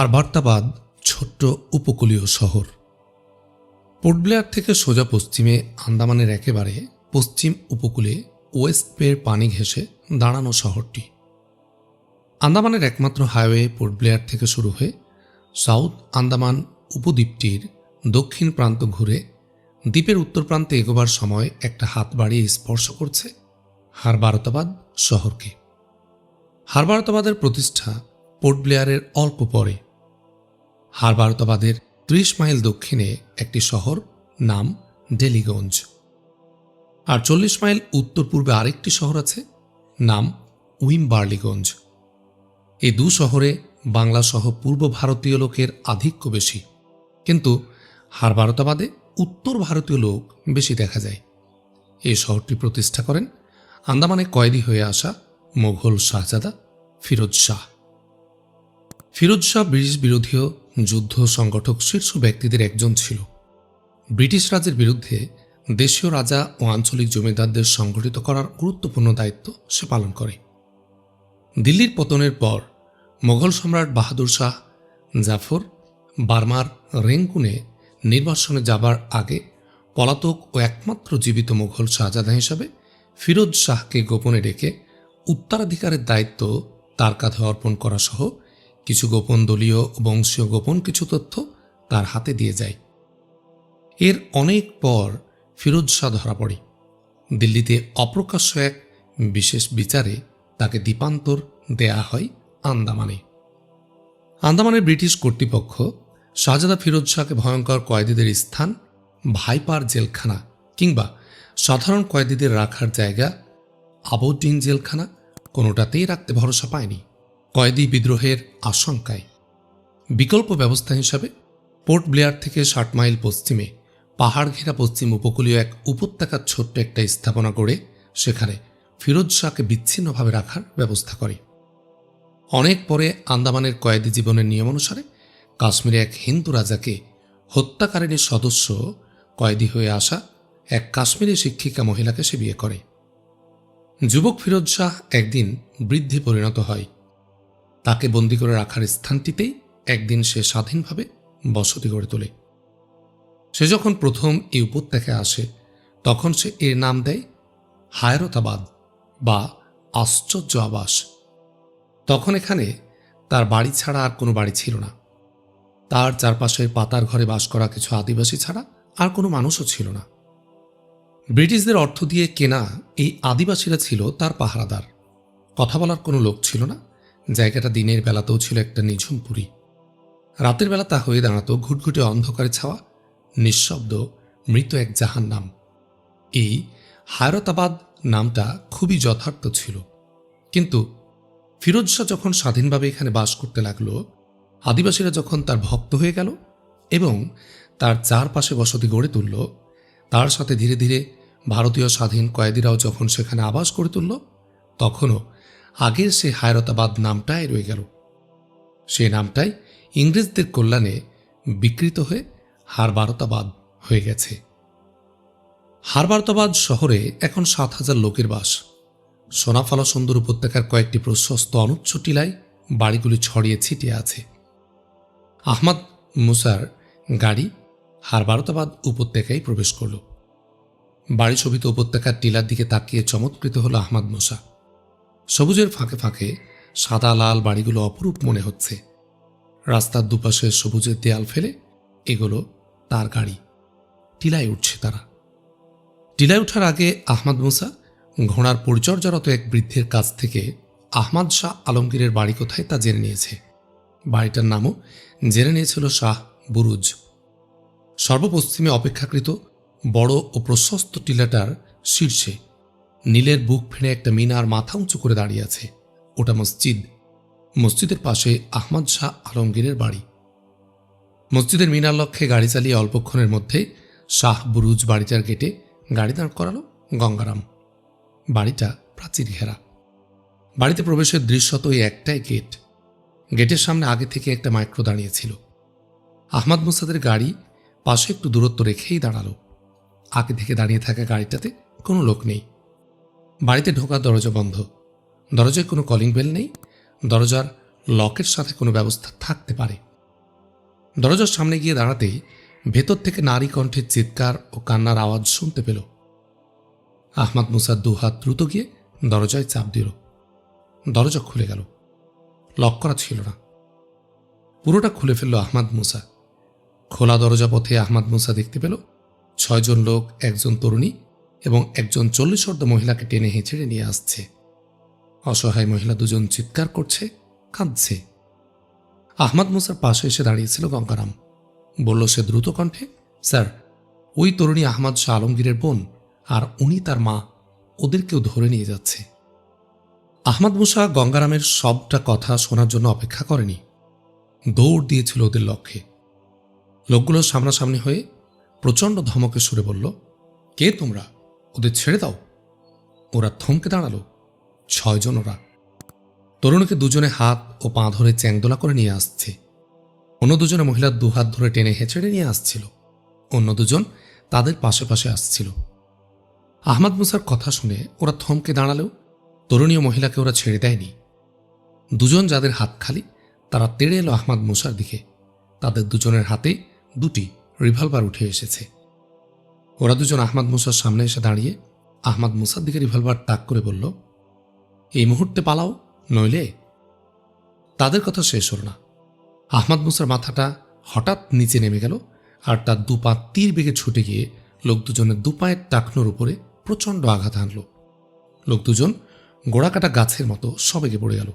হারবার্তাবাদ ছোট্ট উপকূলীয় শহর। পোর্টব্লেয়ার থেকে সোজা পশ্চিমে আন্দামানের একেবারে পশ্চিম উপকূলে ওয়েস্ট বের পানি ঘেঁষে দাঁড়ানো শহরটি। আন্দামানের একমাত্র হাইওয়ে পোর্টব্লেয়ার থেকে শুরু হয়ে সাউথ আন্দামান উপদ্বীপটির দক্ষিণ প্রান্ত ঘুরে দ্বীপের উত্তর প্রান্তে এগোবার সময় একটা হাত বাড়িয়ে স্পর্শ করছে হারবারতাবাদ শহরকে। হারবারতাবাদের প্রতিষ্ঠা পোর্ট ব্লেয়ারের অল্প পরে। হারবারতাবাদের ত্রিশ মাইল দক্ষিণে একটি শহর নাম ডেলিগঞ্জ। আর চল্লিশ মাইল উত্তর পূর্বে আরেকটি শহর আছে, নাম উইমবার্লিগঞ্জ। এই দু শহরে বাংলা সহ পূর্ব ভারতীয় লোকের আধিক্য বেশি। কিন্তু হারবারতাবাদে উত্তর ভারতীয় লোক বেশি দেখা যায়। এই শহরটি প্রতিষ্ঠা করেন আন্দামানে কয়েদি হয়ে আসা মোঘল শাহজাদা ফিরোজ শাহ। ফিরোজ শাহ ব্রিটিশ বিরোধীয় যুদ্ধ সংগঠক শীর্ষ ব্যক্তিদের একজন ছিল। ব্রিটিশ রাজের বিরুদ্ধে দেশীয় রাজা ও আঞ্চলিক জমিদারদের সংগঠিত করার গুরুত্বপূর্ণ দায়িত্ব সে পালন করে। দিল্লির পতনের পর মোগল সম্রাট বাহাদুর শাহ জাফর বার্মার রেঙ্কুনে নির্বাসনে যাবার আগে পলাতক ও একমাত্র জীবিত মোঘল শাহজাদা হিসাবে ফিরোজ শাহকে গোপনে ডেকে উত্তরাধিকারের দায়িত্ব তার কাঁধে অর্পণ করা সহ কিছু গোপন দলীয় বংশীয় গোপন কিছু তথ্য তার হাতে দিয়ে যায়। এর অনেক পর ফিরোজ শাহ ধরা পড়ে। দিল্লিতে অপ্রকাশ্য এক বিশেষ বিচারে তাকে দ্বীপান্তর দেয়া হয় আন্দামানে। আন্দামানের ব্রিটিশ কর্তৃপক্ষ শাহজাদা ফিরোজ শাহকে ভয়ঙ্কর কয়েদিদের স্থান, ভাইপার জেলখানা কিংবা সাধারণ কয়েদিদের রাখার জায়গা, আবদ্দিন জেলখানা কোনোটাতেই রাখতে ভরসা পায়নি। কয়েদি বিদ্রোহের আশঙ্কায়। বিকল্প ব্যবস্থা হিসাবে, পোর্ট ব্লেয়ার থেকে ষাট মাইল পশ্চিমে পাহাড় ঘেরা পশ্চিম উপকূলীয় এক উপত্যকার ছোট্ট একটা স্থাপনা গড়ে সেখানে ফিরোজ শাহকে বিচ্ছিন্নভাবে রাখার ব্যবস্থা করে। অনেক পরে আন্দামানের কয়েদি জীবনের নিয়ম অনুসারে কাশ্মীরে এক হিন্দু রাজাকে হত্যাকারিণীর সদস্য কয়েদি হয়ে আসা এক কাশ্মীরি শিক্ষিকা মহিলাকে সে বিয়ে করে। যুবক ফিরোজ শাহ একদিন বৃদ্ধি পরিণত হয়। তাকে বন্দি করে রাখার স্থানটিতেই একদিন সে স্বাধীনভাবে বসতি গড়ে তোলে। সে যখন প্রথম এই উপত্যকায় আসে, তখন সে এর নাম দেয় হায়রতাবাদ বা আশ্চর্য আবাস। তখন এখানে তার বাড়ি ছাড়া আর কোনো বাড়ি ছিল না। তার চারপাশের পাতার ঘরে বাস করা কিছু আদিবাসী ছাড়া আর কোনো মানুষও ছিল না। ব্রিটিশদের অর্থ দিয়ে কেনা এই আদিবাসীরা ছিল তার পাহারাদার। কথা বলার কোনো লোক ছিল না। জায়গাটা দিনের বেলাতেও ছিল একটা নিঝুম পুরী। রাতের বেলা তা হয়ে দাঁড়াতো ঘুটঘুটে অন্ধকারে ছাওয়া, নিঃশব্দ, মৃত এক জাহান নাম এই হায়রতাবাদ নামটা খুবই যথার্থ ছিল। কিন্তু ফিরোজ শাহ যখন স্বাধীনভাবে এখানে বাস করতে লাগল, আদিবাসীরা যখন তার ভক্ত হয়ে গেল এবং তার চারপাশে বসতি গড়ে তুলল, তার সাথে ধীরে ধীরে ভারতীয় স্বাধীন কয়েদিরাও যখন সেখানে আবাস করে তুলল, তখনও আগের সে হায়রতাবাদ নামটাই রয়ে গেল। সে নামটাই ইংরেজদের কল্যাণে বিকৃত হয়ে হারবারতাবাদ হয়ে গেছে। হারবারতাবাদ শহরে এখন সাত হাজার লোকের বাস। সোনাফলা সুন্দর উপত্যকার কয়েকটি প্রশস্ত অনুচ্চ টিলায় বাড়িগুলি ছড়িয়ে ছিটিয়ে আছে। আহমদ মুসার গাড়ি হারবারতাবাদ উপত্যকায় প্রবেশ করল। বাড়ি শোভিত উপত্যকার টিলার দিকে তাকিয়ে চমৎকৃত হল আহমদ মুসা। সবুজের ফাঁকে ফাঁকে সাদা লাল বাড়িগুলো অপরূপ মনে হচ্ছে। রাস্তার দুপাশে সবুজের দেয়াল ফেলে এগুলো তার গাড়ি। টিলায় উঠছে তারা। টিলায় ওঠার আগে আহমদ মুসা ঘোড়ার পরিচর্যারত এক বৃদ্ধের কাছ থেকে আহমদ শাহ আলমগীরের বাড়ি কোথায় তা জেনে নিয়েছে। বাড়িটার নামও জেনে নিয়েছিল শাহ বুরুজ। সর্বপশ্চিমে অপেক্ষাকৃত বড় ও প্রশস্ত টিলাটার শীর্ষে নীলের বুক ফেড়ে একটা মিনার মাথা উঁচু করে দাঁড়িয়ে আছে। ওটা মসজিদ। মসজিদের পাশে আহমদ শাহ আলমগীরের বাড়ি। মসজিদের মিনার লক্ষ্যে গাড়ি চালিয়ে অল্পক্ষণের মধ্যে শাহ বুরুজ বাড়িটার গেটে গাড়ি দাঁড় করালো গঙ্গারাম। বাড়িটা প্রাচীর ঘেরা। বাড়িতে প্রবেশের দৃশ্যত ওই একটাই গেট। গেটের সামনে আগে থেকে একটা মাইক্রো দাঁড়িয়েছিল আহমদ মুসাদের গাড়ি পাশে একটু দূরত্ব রেখেই দাঁড়াল। আগে থেকে দাঁড়িয়ে থাকা গাড়িটাতে কোনো লোক নেই। বাড়িতে ঢোকার দরজা বন্ধ। দরজায় কোনো কলিং বেল নেই। দরজার লকের সাথে কোনো ব্যবস্থা থাকতে পারে। দরজার সামনে গিয়ে দাঁড়াতেই ভেতর থেকে নারী কণ্ঠের চিৎকার ও কান্নার আওয়াজ শুনতে পেল। আহমাদ মুসার দু হাত দ্রুত গিয়ে দরজায় চাপ দিল। দরজা খুলে গেল। লক করা ছিল না। পুরোটা খুলে ফেলল আহমাদ মুসা। খোলা দরজা পথে আহমাদ মুসা দেখতে পেল, ছয়জন লোক, একজন তরুণী এবং একজন চল্লিশ অর্ধ মহিলাকে টেনে হেঁচড়ে নিয়ে আসছে। অসহায় মহিলা দুজন চিৎকার করছে, কাঁদছে। আহমাদ মুসার পাশে এসে দাঁড়িয়েছিল গঙ্গারাম। বলল, সে দ্রুত কণ্ঠে, স্যার, ওই তরুণী আহমদ শাহ আলমগীরের বোন আর উনি তার মা, ওদেরকেও ধরে নিয়ে যাচ্ছে। আহমদ মুসা গঙ্গারামের সবটা কথা শোনার জন্য অপেক্ষা করেনি। দৌড় দিয়েছিল ওদের লক্ষ্যে। লোকগুলো সামনাসামনি হয়ে প্রচণ্ড ধমকে সুরে বলল, কে তোমরা? ওদের ছেড়ে দাও। ওরা থমকে দাঁড়াল। ছয়জন ওরা। তরুণীকে দুজনে হাত ও পা ধরে চ্যাংদোলা করে নিয়ে আসছে। অন্য দুজনে মহিলার দুহাত ধরে টেনে হেঁচড়ে নিয়ে আসছিল। অন্য দুজন তাদের পাশে পাশে আসছিল। আহমাদ মুসার কথা শুনে ওরা থমকে দাঁড়ালেও তরুণীয় মহিলাকে ওরা ছেড়ে দেয়নি। দুজন যাদের হাত খালি, তারা তেড়ে এলো আহমাদ মুসার দিকে। তাদের দুজনের হাতে দুটি রিভলভার উঠে এসেছে। ওরা দুজন আহমাদ মুসার সামনে এসে দাঁড়িয়ে আহমাদ মুসার দিকে রিভলভার তাক করে বলল, এই মুহূর্তে পালাও, নইলে তাদের কথা শেষ হল না। আহমাদ মুসার মাথাটা হঠাৎ নিচে নেমে গেল আর তার দুপা তীর বেগে ছুটে গিয়ে লোক দুজনের দুপায়ের টাকনোর উপরে প্রচণ্ড আঘাত আনল লোক দুজন গোড়াকাটা গাছের মতো সবেগে পড়ে গেল।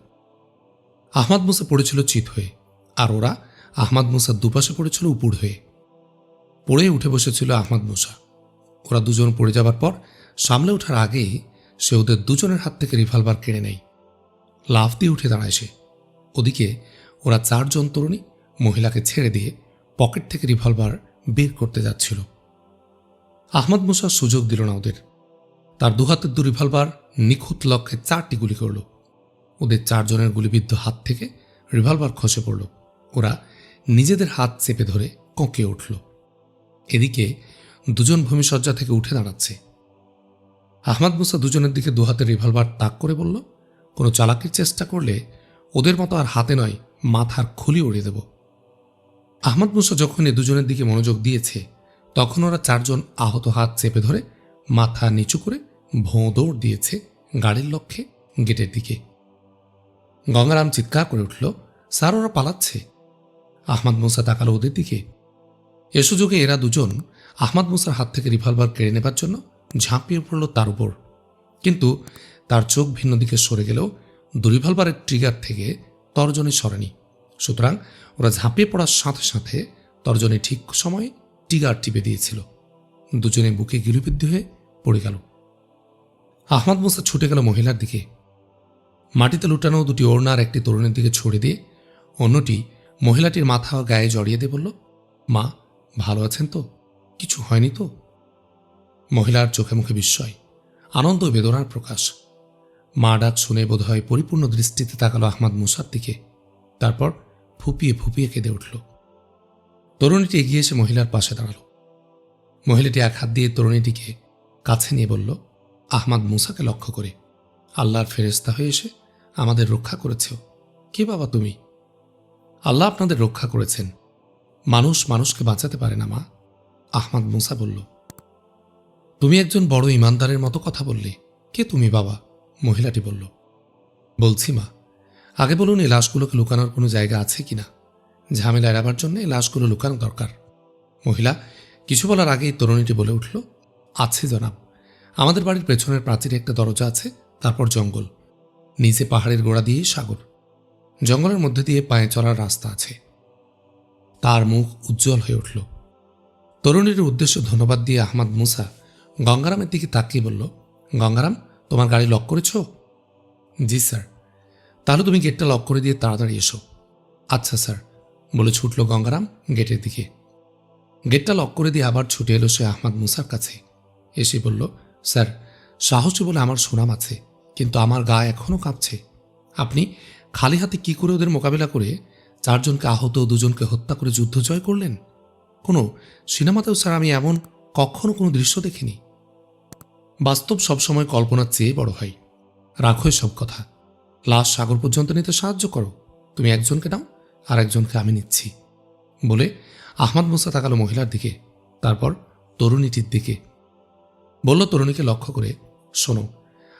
আহমাদ মুসা পড়েছিল চিত হয়ে আর ওরা আহমাদ মুসার দুপাশে পড়েছিল উপুড় হয়ে। পড়ে উঠে বসেছিল আহমাদ মুসা। ওরা দুজন পড়ে যাবার পর সামলে ওঠার আগেই সে ওদের দুজনের হাত থেকে রিভলভার কেড়ে নেয়। লাফ দিয়ে উঠে দাঁড়ায় সে। ওদিকে ওরা চারজন তরুণী মহিলাকে ছেড়ে দিয়ে পকেট থেকে রিভলভার বের করতে যাচ্ছিল। আহমদ মুসা সুযোগ দিল না ওদের। তার দুহাতের দু রিভলভার নিখুঁত লক্ষ্যে চারটি গুলি করল। ওদের চারজনের গুলিবিদ্ধ হাত থেকে রিভলভার খসে পড়ল। ওরা নিজেদের হাত চেপে ধরে কঁকে উঠল। এদিকে দুজন ভূমিসজ্জা থেকে উঠে দাঁড়াচ্ছে। আহমদ মুসা দুজনের দিকে দুহাতের রিভলভার তাক করে বলল, কোনো চালাকির চেষ্টা করলে ওদের মতো আর হাতে নয়, মাথার খুলি উড়িয়ে দেব। আহমদ মুসা যখন এ দুজনের দিকে মনোযোগ দিয়েছে, তখন ওরা চারজন আহত হাত চেপে ধরে মাথা নিচু করে ভোঁ দৌড় দিয়েছে গাড়ির লক্ষ্যে গেটের দিকে। গঙ্গারাম চিৎকার করে উঠল, স্যার, ওরা পালাচ্ছে। আহমদ মুসা তাকালো ওদের দিকে। এ সুযোগে এরা দুজন আহমদ মুসার হাত থেকে রিভলভার কেড়ে নেবার জন্য ঝাঁপিয়ে পড়ল তার উপর। কিন্তু তার চোখ ভিন্ন দিকে সরে গেলেও দুরিভলভারের ট্রিগার থেকে তর্জনী সরেনি। সুতরাং ওরা ঝাঁপিয়ে পড়ার সাথে সাথে তর্জনী ঠিক সময়ে টিগার টিপে দিয়েছিল। দুজনে বুকে গিলুবিদ্ধ হয়ে পড়ে গেল। আহমদ মুসা ছুটে গেল মহিলার দিকে। মাটিতে লুটানো দুটি ওড়নার একটি তরুণের দিকে ছড়ে দিয়ে অন্যটি মহিলাটির মাথা গায়ে জড়িয়ে দিয়ে বলল, মা, ভালো আছেন তো? কিছু হয়নি তো? মহিলার চোখে মুখে বিস্ময়, আনন্দ বেদনার প্রকাশ। মা ডাক শুনে বোধহয় পরিপূর্ণ দৃষ্টিতে তাকালো আহমদ মুসার দিকে। তারপর ফুপিয়ে ফুপিয়ে কেঁদে উঠল। তরুণীটি এগিয়ে এসে মহিলার পাশে দাঁড়াল। মহিলাটি এক হাত দিয়ে তরুণীটিকে কাছে নিয়ে বলল, আহমাদ মুসাকে লক্ষ্য করে। আল্লাহর ফেরেস্তা হয়ে এসে আমাদের রক্ষা করেছ। কে বাবা তুমি? আল্লাহ আপনাদের রক্ষা করেছেন। মানুষ মানুষকে বাঁচাতে পারে না মা। আহমাদ মুসা বলল, তুমি একজন বড় ইমানদারের মতো কথা বললে, কে তুমি বাবা? মহিলাটি বলল, বলছি মা, আগে বলুন এই লাশগুলোকে লুকানোর কোনো জায়গা আছে কিনা ঝামেলা এড়াবার জন্য এই লাশগুলো লুকানো দরকার। মহিলা, কিছু বলার আগেই তরুণীটি বলে উঠল, আছে জনাব, আমাদের বাড়ির পেছনের প্রাচীরে একটা দরজা আছে, তারপর জঙ্গল। নিচে পাহাড়ের গোড়া দিয়ে সাগর। জঙ্গলের মধ্যে দিয়ে পায়ে চলার রাস্তা আছে। তার মুখ উজ্জ্বল হয়ে উঠল। তরুণীর উদ্দেশ্য ধন্যবাদ দিয়ে আহমদ মুসা গঙ্গারামের দিকে তাকিয়ে বলল, গঙ্গারাম, তোমার গাড়ি লক করেছ? জি, স্যার। তাহলে তুমি গেটটা লক করে দিয়ে তাড়াতাড়ি এসো। আচ্ছা স্যার। বলে ছুটল গঙ্গারাম গেটের দিকে। গেটটা লক করে দিয়ে আবার ছুটে এলো সে আহমদ মুসার কাছে। এসে বলল, স্যার, সাহসী বলে আমার সুনাম আছে, কিন্তু আমার গা এখনও কাঁপছে। আপনি খালি হাতে কি করে ওদের মোকাবিলা করে চারজনকে আহত দুজনকে হত্যা করে যুদ্ধ জয় করলেন? কোনো সিনেমাতেও স্যার আমি এমন কখনো কোনো দৃশ্য দেখিনি। বাস্তব সবসময় কল্পনার চেয়ে বড় হয়। রাখো সব কথা। লাশ সাগর পর্যন্ত নিতে সাহায্য করো। তুমি একজনকে নাও, আর একজনকে আমি নিচ্ছি। বলে আহমদ মুসা তাকালো মহিলার দিকে, তারপর তরুণীটির দিকে। বলল, তরুণীকে লক্ষ্য করে শোনো,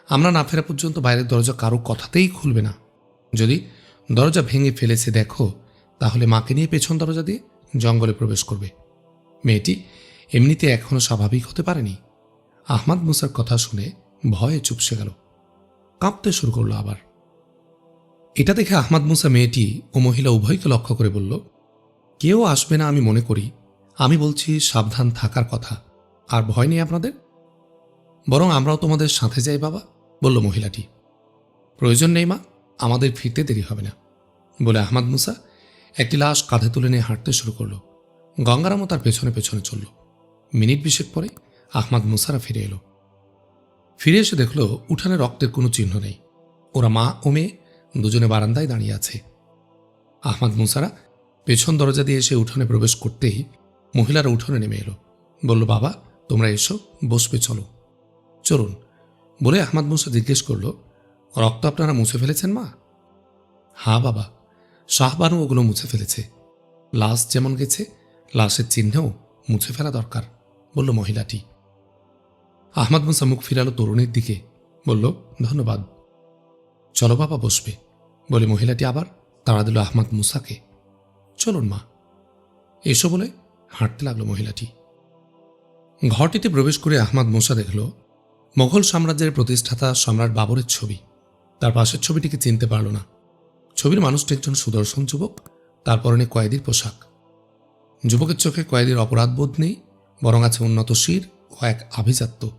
আমরা না ফেরা পর্যন্ত বাইরের দরজা কারও কথাতেই খুলবে না। যদি দরজা ভেঙে ফেলেছে, দেখো, তাহলে মাকে নিয়ে পেছন দরজা দিয়ে জঙ্গলে প্রবেশ করবে। মেয়েটি এমনিতে এখনও স্বাভাবিক হতে পারেনি। আহমাদ মুসার কথা শুনে ভয়ে চুপসে গেল। কাঁপতে শুরু করল আবার। এটা দেখে আহমাদ মুসা মেয়েটি ও মহিলা উভয়কে লক্ষ্য করে বলল, কেউ আসবে না আমি মনে করি। আমি বলছি সাবধান থাকার কথা। আর ভয় নেই আপনাদের? বরং আমরাও তোমাদের সাথে যাই বাবা, বলল মহিলাটি। প্রয়োজন নেই মা, আমাদের ফিরতে দেরি হবে না, বলে আহমাদ মুসা একটি লাশ কাঁধে তুলে নিয়ে হাঁটতে শুরু করল। গঙ্গারামও তার পেছনে পেছনে চলল। মিনিট বিশেক পরে আহমাদ মুসারা ফিরে এলো। ফিরে এসে দেখল উঠানে রক্তের কোনো চিহ্ন নেই। ওরা মা ও মেয়ে দুজনে বারান্দায় দাঁড়িয়ে আছে। আহমাদ মুসারা পেছন দরজা দিয়ে এসে উঠোনে প্রবেশ করতেই মহিলারা উঠোনে নেমে এলো। বলল, বাবা, তোমরা এসো, বসবে, চলো। চলুন। বলে আহমাদ মুসা জিজ্ঞেস করল, রক্ত আপনারা মুছে ফেলেছেন মা? হ্যাঁ বাবা। শাহবানু ওগুলো মুছে ফেলেছে। লাশ যেমন গেছে, লাশের চিহ্নেও মুছে ফেলা দরকার, বলল মহিলাটি। আহমদ মুসা মুখ ফিরালো তরুণীর দিকে, বলল, ধন্যবাদ। চলো বাবা বসবে। বলে মহিলাটি আবার তাড়া দিল আহমদ মুসাকে। চলুন মা। এসো বলে হাঁটতে লাগল মহিলাটি। ঘরটিতে প্রবেশ করে আহমদ মুসা দেখল মোঘল সাম্রাজ্যের প্রতিষ্ঠাতা সম্রাট বাবরের ছবি। তার পাশের ছবিটিকে চিনতে পারল না। ছবির মানুষটি একজন সুদর্শন যুবক, তার পরনে কয়েদির পোশাক। যুবকের চোখে কয়েদির অপরাধবোধ নেই, বরং আছে উন্নত শির ও এক আভিজাত্য।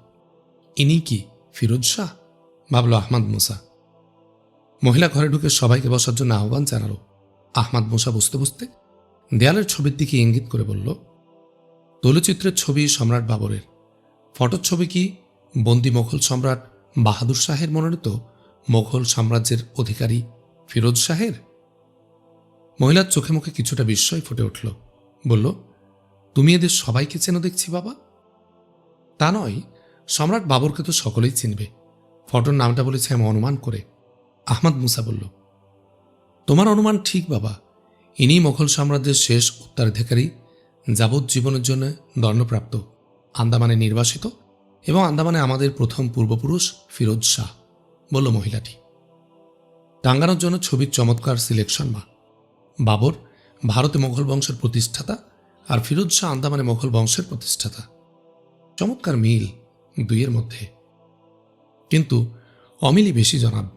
ইনি কি, ফিরোজ শাহ? ভাবল আহমাদ মুসা। মহিলা ঘরে ঢুকে সবাইকে বসার জন্য আহ্বান জানালো। আহমাদ মুসা বুঝতে বুঝতে দেয়ালের ছবির দিকে ইঙ্গিত করে বলল, তৈলচিত্রের ছবি সম্রাট বাবরের। ফটোর ছবি কি বন্দি মোঘল সম্রাট বাহাদুর শাহের মনোনীত? মোঘল সাম্রাজ্যের অধিকারী ফিরোজ শাহের? মহিলার চোখে মুখে কিছুটা বিস্ময় ফুটে উঠল। বলল, তুমি এদের সবাইকে চেনো দেখছি, বাবা? তা নয়, সম্রাট বাবরকে তো সকলেই চিনবে। ফটোর নামটা বলেছে আমি অনুমান করে আহমদ মুসা বলল, তোমার অনুমান ঠিক, বাবা। ইনি মোঘল সাম্রাজ্যের শেষ উত্তরাধিকারী, যাবজ্জীবনের জন্য দণ্ডপ্রাপ্ত, আন্দামানে নির্বাসিত এবং আন্দামানে আমাদের প্রথম পূর্বপুরুষ ফিরোজ শাহ, বলল মহিলাটি। টাঙ্গানোর জন্য ছবির চমৎকার সিলেকশন মা। বাবর, ভারতে মোঘল বংশের প্রতিষ্ঠাতা আর ফিরোজ শাহ আন্দামানে মোঘল বংশের প্রতিষ্ঠাতা। চমৎকার মিল দুইয়ের মধ্যে। কিন্তু অমিলই বেশি জনাব।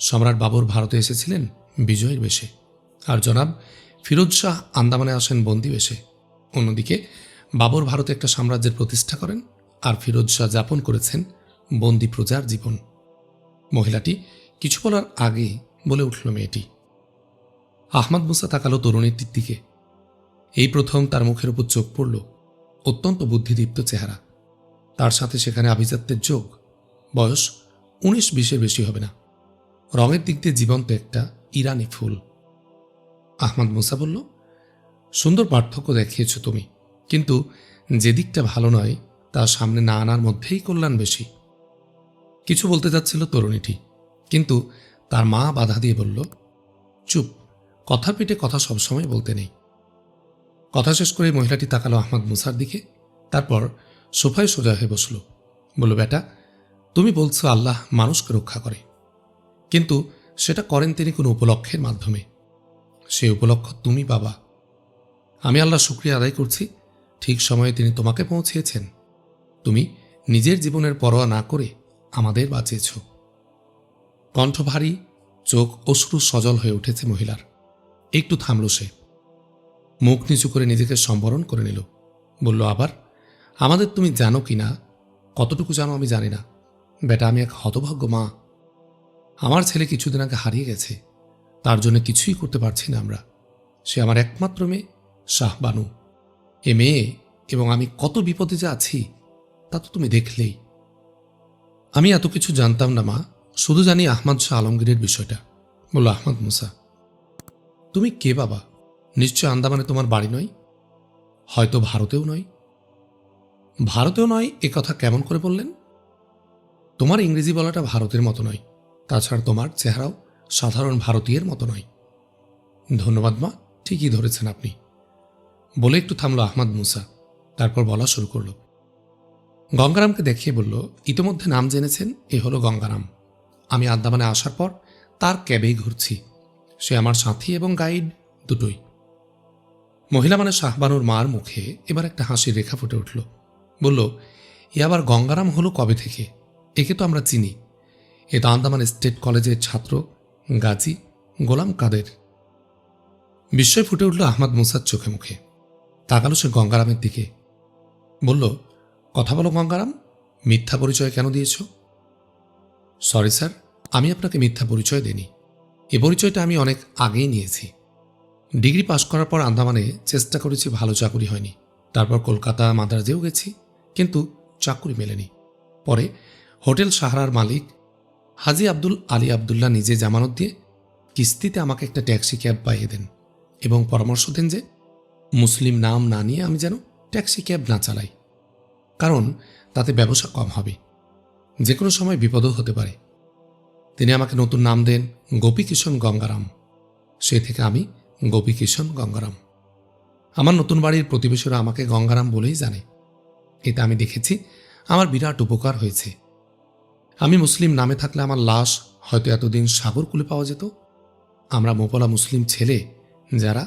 সম্রাট বাবর ভারতে এসেছিলেন বিজয়ের বেশে। আর জনাব ফিরোজ শাহ আন্দামানে আসেন বন্দি বেশে। অন্যদিকে বাবর ভারতে একটা সাম্রাজ্যের প্রতিষ্ঠা করেন আর ফিরোজ শাহ যাপন করেছেন বন্দি প্রজার জীবন। মহিলাটি কিছু বলার আগে বলে উঠল মেয়েটি। আহমদ মুসা তাকালো তরুণীটির দিকে। এই প্রথম তার মুখের উপর চোখ পড়ল, অত্যন্ত বুদ্ধিদীপ্ত চেহারা। তার সাথে সেখানে আভিজাত্যের যোগ। বয়স উনিশ বিশের বেশি হবে না। রঙের দিক দিয়ে জীবন্ত একটা ইরানি ফুল। আহমদ মুসা বলল, সুন্দর পার্থক্য দেখিয়েছ তুমি, কিন্তু যে দিকটা ভালো নয়, তা সামনে না আনার মধ্যেই কল্যাণ বেশি। কিছু বলতে যাচ্ছিল তরুণীটি, কিন্তু তার মা বাধা দিয়ে বলল, চুপ কথার পিঠে কথা সবসময় বলতে নেই। কথা শেষ করে মহিলাটি তাকালো আহমদ মুসার দিকে, তারপর সোফায় সোজা হয়ে বসল। বলল, বেটা, তুমি বলছো আল্লাহ মানুষকে রক্ষা করে, কিন্তু সেটা করেন তিনি কোনো উপলক্ষের মাধ্যমে। সেই উপলক্ষ তুমি বাবা। আমি আল্লাহ শুক্রিয়া আদায় করছি, ঠিক সময়ে তিনি তোমাকে পৌঁছিয়েছেন। তুমি নিজের জীবনের পরোয়া না করে আমাদের বাঁচিয়েছ। কণ্ঠ ভারী, চোখ অশ্রু সজল হয়ে উঠেছে মহিলার। একটু থামল সে। মুখ নিচু করে নিজেকে সম্বরণ করে নিল। বলল, আবার? আমাদের তুমি জানো কি না? কতটুকু জানো আমি জানি না। বেটা, আমি এক হতভাগ্য মা। আমার ছেলে কিছুদিন আগে হারিয়ে গেছে। তার জন্য কিছুই করতে পারছি না আমরা। সে আমার একমাত্র মেয়ে শাহবানু এ মেয়ে, এবং আমি কত বিপদে যে আছি, তা তো তুমি দেখলেই। আমি এত কিছু জানতাম না মা। শুধু জানি আহমদ শাহ আলমগীরের বিষয়টা। বলল, আহমদ মুসা, তুমি কে বাবা? নিশ্চয় আন্দামানে তোমার বাড়ি নয়? হয়তো ভারতেও নয়? ভারতেও নয়, এ কথা কেমন করে বললেন? তোমার ইংরেজি বলাটা ভারতের মতো নয়, তাছাড়া তোমার চেহারাও সাধারণ ভারতীয়ের মতো নয়। ধন্যবাদ মা, ঠিকই ধরেছেন আপনি। বলে একটু থামলো আহমদ মুসা, তারপর বলা শুরু করল। গঙ্গারামকে দেখিয়ে বলল, ইতোমধ্যে নাম জেনেছেন, এ হলো গঙ্গারাম। আমি আন্দামানে আসার পর তার ক্যাবেই ঘুরছি। সে আমার সাথী এবং গাইড দুটোই। মহিলা মানে শাহবানুর মার মুখে এবার একটা হাসির রেখা ফুটে উঠল। বলল, এ আবার গঙ্গারাম হলো কবে থেকে? একে তো আমরা চিনি। এ তো আন্দামান স্টেট কলেজের ছাত্র, গাজী গোলাম কাদের। বিস্ময় ফুটে উঠল আহমদ মুসার চোখে মুখে। তাকালো সে গঙ্গারামের দিকে। বলল, কথা বলো গঙ্গারাম, মিথ্যা পরিচয় কেন দিয়েছ? সরি স্যার, আমি আপনাকে মিথ্যা পরিচয় দেনি এ পরিচয়টা আমি অনেক আগেই নিয়েছি। ডিগ্রি পাশ করার পর আন্দামানে চেষ্টা করেছি ভালো চাকুরি হয়নি। তারপর কলকাতা, মাদ্রাজেও গেছি, কিন্তু চাকুরি মেলেনি। পরে হোটেল সাহারার মালিক হাজি আব্দুল আলী আবদুল্লাহ নিজে জামানত দিয়ে কিস্তিতে আমাকে একটা ট্যাক্সি ক্যাব পাইয়ে দেন এবং পরামর্শ দেন যে মুসলিম নাম না নিয়ে আমি যেন ট্যাক্সি ক্যাব না চালাই, কারণ তাতে ব্যবসা কম হবে। যে কোনো সময় বিপদও হতে পারে। তিনি আমাকে নতুন নাম দেন গোপীকিষণ গঙ্গারাম। সে থেকে আমি গোপীকিষণ গঙ্গারাম। আমার নতুন বাড়ির প্রতিবেশীরা আমাকে গঙ্গারাম বলেই জানে। এতে আমি দেখেছি আমার বিরাট উপকার হয়েছে। আমি মুসলিম নামে থাকলে আমার লাশ হয়তো এতদিন সাগরকুলে পাওয়া যেত। আমরা মোপলা মুসলিম ছেলে যারা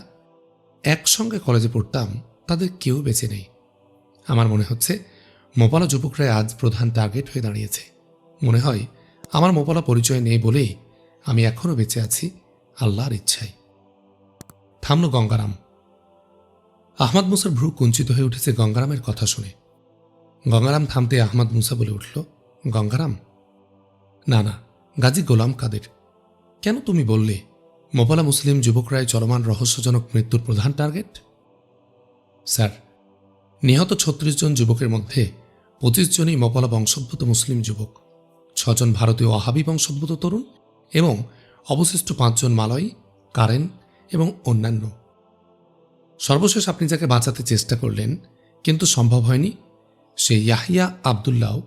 একসঙ্গে কলেজে পড়তাম, তাদের কেউ বেঁচে নেই। আমার মনে হচ্ছে মোপালা যুবকরাই আজ প্রধান টার্গেট হয়ে দাঁড়িয়েছে। মনে হয় আমার মোপালা পরিচয় নেই বলেই আমি এখনও বেঁচে আছি আল্লাহর ইচ্ছায়। থামল গঙ্গারাম। আহমদ মুসার ভ্রু কুঞ্চিত হয়ে উঠেছে গঙ্গারামের কথা শুনে। গঙ্গারাম থামতে আহমদ মুসা বলে উঠল, গঙ্গারাম, না না, গাজী গোলাম কাদের? কেন তুমি বললে মোপালা মুসলিম যুবকরাই চলমান রহস্যজনক মৃত্যুর প্রধান টার্গেট স্যার নিহত ছত্রিশ জন যুবকের মধ্যে পঁচিশ জনই মোপালা বংশোদ্ভূত মুসলিম যুবক, ছজন ভারতীয় অহাবি বংশোদ্ভূত তরুণ এবং অবশিষ্ট পাঁচজন মালয়, কারেন এবং অন্যান্য। সর্বশেষ আপনি যাকে বাঁচাতে চেষ্টা করলেন, কিন্তু সম্ভব হয়নি, সে ইয়াহিয়া আবদুল্লাহ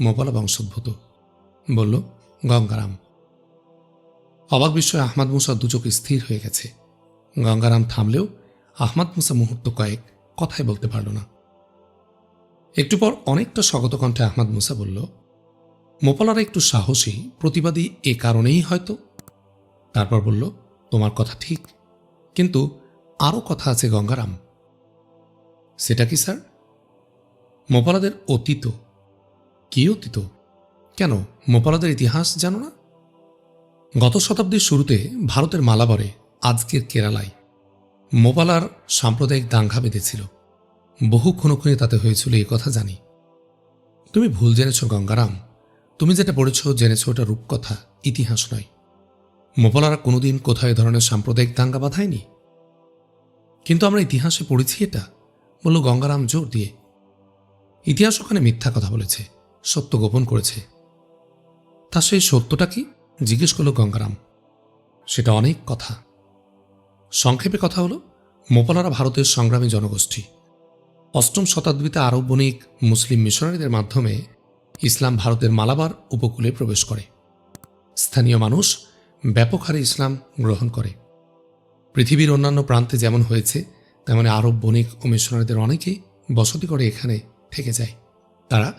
মোপালা বংশোদ্ভূত। বলল, গঙ্গারাম। অবাক বিষয়ে আহমাদ মুসা দুচোখ স্থির হয়ে গেছে। গঙ্গারাম থামলেও আহমাদ মুসা মুহূর্ত কয়েক কথাই বলতে পারল না। একটু পর অনেকটা স্বগত কণ্ঠে আহমাদ মুসা বলল, মোপালারা একটু সাহসী, প্রতিবাদী এ কারণেই হয়তো। তারপর বলল, তোমার কথা ঠিক, কিন্তু আরও কথা আছে গঙ্গারাম। সেটা কি, স্যার? মোপালাদের অতীত। কি অতীত? কেন, মোপালাদের ইতিহাস জানো না? গত শতাব্দীর শুরুতে ভারতের মালাবারে আজকের কেরালায় মোপালার সাম্প্রদায়িক দাঙ্গা বেঁধেছিল। বহু ক্ষণক্ষণে তাতে হয়েছিল এ কথা জানি। তুমি ভুল জেনেছ, গঙ্গারাম। তুমি যেটা পড়েছ, জেনেছ ওটা রূপকথা, ইতিহাস নয়। মোপালারা কোনোদিন কোথায় ধরনের সাম্প্রদায়িক দাঙ্গা বাঁধায়নি? কিন্তু আমরা ইতিহাসে পড়েছি এটা, বলল গঙ্গারাম জোর দিয়ে। ইতিহাস ওখানে মিথ্যা কথা বলেছে, সত্য গোপন করেছে। তা সেই সত্যটা কি? জিজ্ঞেস করল গঙ্গারাম। সেটা অনেক কথা। সংক্ষেপে কথা হলো, মোপালারা ভারতের সংগ্রামী জনগোষ্ঠী। অষ্টম শতাব্দীতে আরব বণিক মুসলিম মিশনারিদের মাধ্যমে ইসলাম ভারতের মালাবার উপকূলে প্রবেশ করে। স্থানীয় মানুষ ব্যাপক হারে ইসলাম গ্রহণ করে। পৃথিবীর অন্যান্য প্রান্তে যেমন হয়েছে, তেমনি আরব বণিক ও মিশনারিদের অনেকেই বসতি করে এখানে থেকে যায়। তারা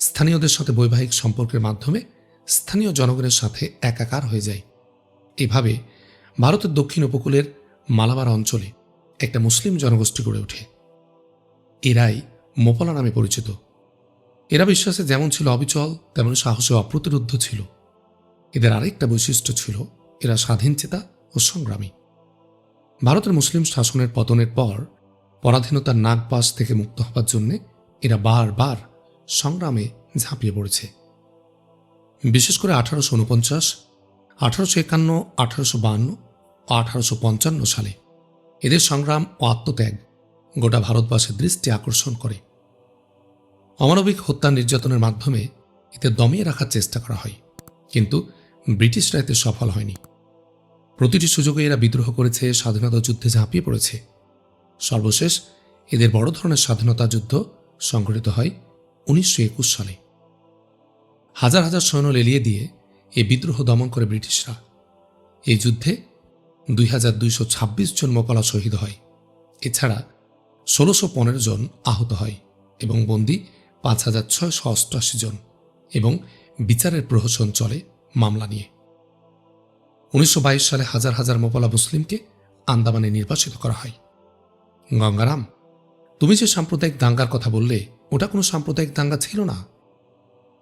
স্থানীয়দের সাথে বৈবাহিক সম্পর্কের মাধ্যমে স্থানীয় জনগণের সাথে একাকার হয়ে যায়। এভাবে ভারতের দক্ষিণ উপকূলের মালাবার অঞ্চলে একটা মুসলিম জনগোষ্ঠী গড়ে ওঠে। এরাই মোপালা নামে পরিচিত। এরা বিশ্বাসে যেমন ছিল অবিচল, তেমন সাহসে অপ্রতিরুদ্ধ ছিল। এদের আরেকটা বৈশিষ্ট্য ছিল, এরা স্বাধীনচেতা ও সংগ্রামী। ভারতের মুসলিম শাসনের পতনের পর পরাধীনতার নাগপাশ থেকে মুক্ত হবার জন্য এরা বারবার সংগ্রামে ঝাঁপিয়ে পড়েছে। বিশেষ করে আঠারোশো উনপঞ্চাশ আঠারোশো একান্ন, আঠারোশো বাহান্ন ও আঠারোশো পঞ্চান্ন সালে এদের সংগ্রাম ও আত্মত্যাগ গোটা ভারতবাসীর দৃষ্টি আকর্ষণ করে। অমানবিক হত্যা নির্যাতনের মাধ্যমে এতে দমিয়ে রাখার চেষ্টা করা হয়, কিন্তু ব্রিটিশরা এতে সফল হয়নি। প্রতিটি সুযোগে এরা বিদ্রোহ করেছে, স্বাধীনতা যুদ্ধে ঝাঁপিয়ে পড়েছে। সর্বশেষ, এদের বড় ধরনের স্বাধীনতা যুদ্ধ সংঘটিত হয় উনিশশো একুশ সালে। হাজার হাজার সৈন্য লেলিয়ে দিয়ে এই বিদ্রোহ দমন করে ব্রিটিশরা। এই যুদ্ধে দুই হাজার দুইশো ছাব্বিশ জন মোকালা শহীদ হয়। এছাড়া ষোলোশো পনেরো জন আহত হয় এবং বন্দি পাঁচ হাজার ছয়শো অষ্টআশি জন এবং বিচারের প্রহসন চলে মামলা নিয়ে। উনিশশো বাইশ সালে হাজার হাজার মোপালা মুসলিমকে আন্দামানে নির্বাসিত করা হয়। গঙ্গারাম, তুমি যে সাম্প্রদায়িক দাঙ্গার কথা বললে, ওটা কোনো সাম্প্রদায়িক দাঙ্গা ছিল না?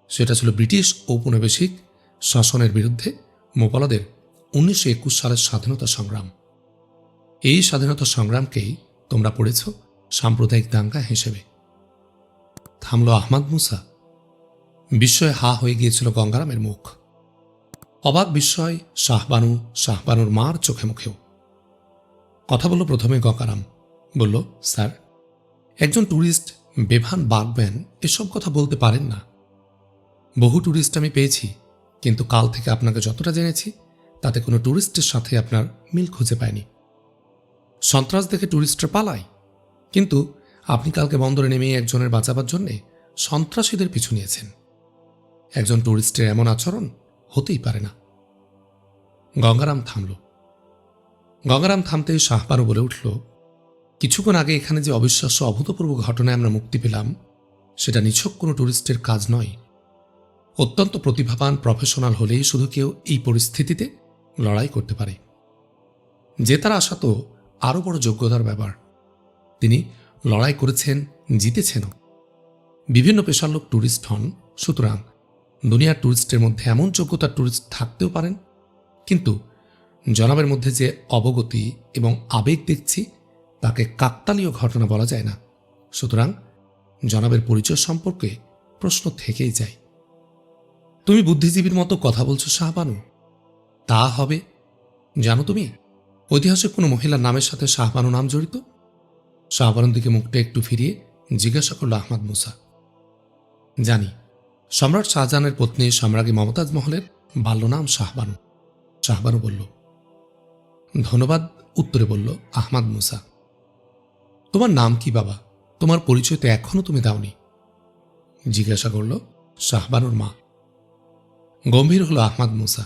সেটা ছিল ব্রিটিশ ঔপনিবেশিক শাসনের বিরুদ্ধে মোপালাদের উনিশশো একুশ সালের স্বাধীনতা সংগ্রাম। এই স্বাধীনতা সংগ্রামকেই তোমরা পড়েছ সাম্প্রদায়িক দাঙ্গা হিসেবে। থামল আহমাদ মুসা। বিস্ময়ে হা হয়ে গিয়েছিল গঙ্গারামের মুখ। অবাক বিস্ময় শাহবানু শাহবানুর মার চোখে মুখেও। কথা বলল প্রথমে গঙ্গারাম। বলল, স্যার, একজন ট্যুরিস্ট বেভান বাগবেন এসব কথা বলতে পারেন না। বহু ট্যুরিস্ট আমি পেয়েছি, কিন্তু কাল থেকে আপনাকে যতটা জেনেছি, তাতে কোনো ট্যুরিস্টের সাথে আপনার মিল খুঁজে পায়নি সন্ত্রাস দেখে ট্যুরিস্টরা পালায়। কিন্তু আপনি কালকে বন্দরে নেমে একজনের বাঁচাবার জন্যে সন্ত্রাসীদের পিছু নিয়েছেন। একজন ট্যুরিস্টের এমন আচরণ হতেই পারে না। গঙ্গারাম থামল। গঙ্গারাম থামতেই শাহপারু বলে উঠল, কিছুক্ষণ আগে এখানে যে অবিশ্বাস্য অভূতপূর্ব ঘটনায় আমরা মুক্তি পেলাম, সেটা নিছক কোনো ট্যুরিস্টের কাজ নয়। অত্যন্ত প্রতিভাবান প্রফেশনাল হলেই শুধু কেউ এই পরিস্থিতিতে লড়াই করতে পারে। যে তার আশা তো আরও বড় যোগ্যতার ব্যাপার। তিনি লড়াই করেছেন, জিতেছেনও। বিভিন্ন পেশার লোক ট্যুরিস্ট হন, সুতরাং দুনিয়ার ট্যুরিস্টের মধ্যে এমন যোগ্যতার ট্যুরিস্ট থাকতেও পারেন, কিন্তু জনাবের মধ্যে যে অবগতি এবং আবেগ দেখছি, তাকে কাকতালীয় ঘটনা বলা যায় না। সুতরাং জনাবের পরিচয় সম্পর্কে প্রশ্ন থেকেই যায়। তুমি বুদ্ধিজীবীর মতো কথা বলছো, শাহবানু। তা হবে, জানো তুমি, ঐতিহাসিক কোনো মহিলার নামের সাথে শাহবানু নাম জড়িত? শাহবানুর দিকে মুখটা একটু ফিরিয়ে জিজ্ঞাসা করল আহমদ মুসা। জানি, সম্রাট শাহজাহানের পত্নী সম্রাজ্ঞী মমতাজ মহলের বাল্য নাম শাহবানু। শাহবানু বলল, ধন্যবাদ, উত্তরে বলল আহমাদ মুসা। তোমার নাম কি বাবা? তোমার পরিচয় তো এখনও তুমি দাওনি। জিজ্ঞাসা করল শাহবানুর মা। গম্ভীর হলো আহমাদ মুসা।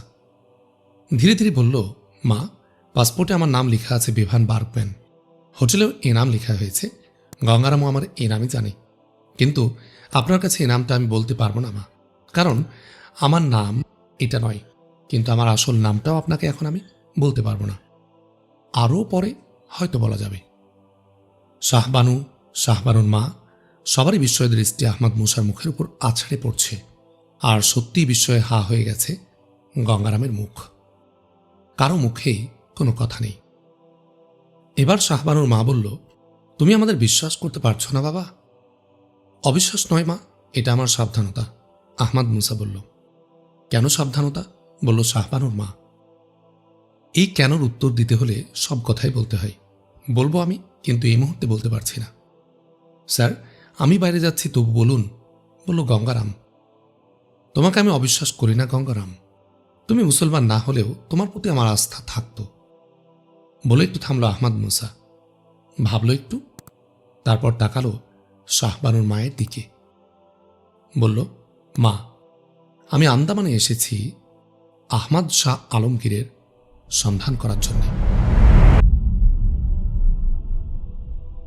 ধীরে ধীরে বলল, মা, পাসপোর্টে আমার নাম লেখা আছে বিভান বার্কম্যান হোটেলেও এ নাম লেখা হয়েছে। গঙ্গারামও আমার এ নামই জানে। কিন্তু আপনার কাছে এ নামটা আমি বলতে পারব না, মা। কারণ আমার নাম এটা নয়, কিন্তু আমার আসল নামটাও আপনাকে এখন আমি বলতে পারব না। আরও পরে হয়তো বলা যাবে। শাহবানু শাহবানুর মা, সবারই বিস্ময় দৃষ্টি আহমদ মুসার মুখের উপর আছড়ে পড়ছে। আর সত্যি বিস্ময়ে হা হয়ে গেছে গঙ্গারামের মুখ। কারও মুখেই কোনো কথা নেই। এবার শাহবানুর মা বলল, তুমি আমাদের বিশ্বাস করতে পারছ না বাবা? অবিশ্বাস নয় মা, এটা আমার সাবধানতা, আহমাদ মুসা বলল। কেন সাবধানতা? বলল শাহবানুর মা। এই কেনর উত্তর দিতে হলে সব কথাই বলতে হয়। বলব আমি, কিন্তু এই মুহূর্তে বলতে পারছি না। স্যার, আমি বাইরে যাচ্ছি, তবু বলুন, বলল গঙ্গারাম। তোমাকে আমি অবিশ্বাস করি না গঙ্গারাম। তুমি মুসলমান না হলেও তোমার প্রতি আমার আস্থা থাকতো। বলে একটু থামল আহমদ মুসা। ভাবলো একটু, তারপর তাকালো শাহবানুর মায়ের দিকে। বলল, মা, আমি আন্দামানে এসেছি আহমদ শাহ আলমগীরের সন্ধান করার জন্যে।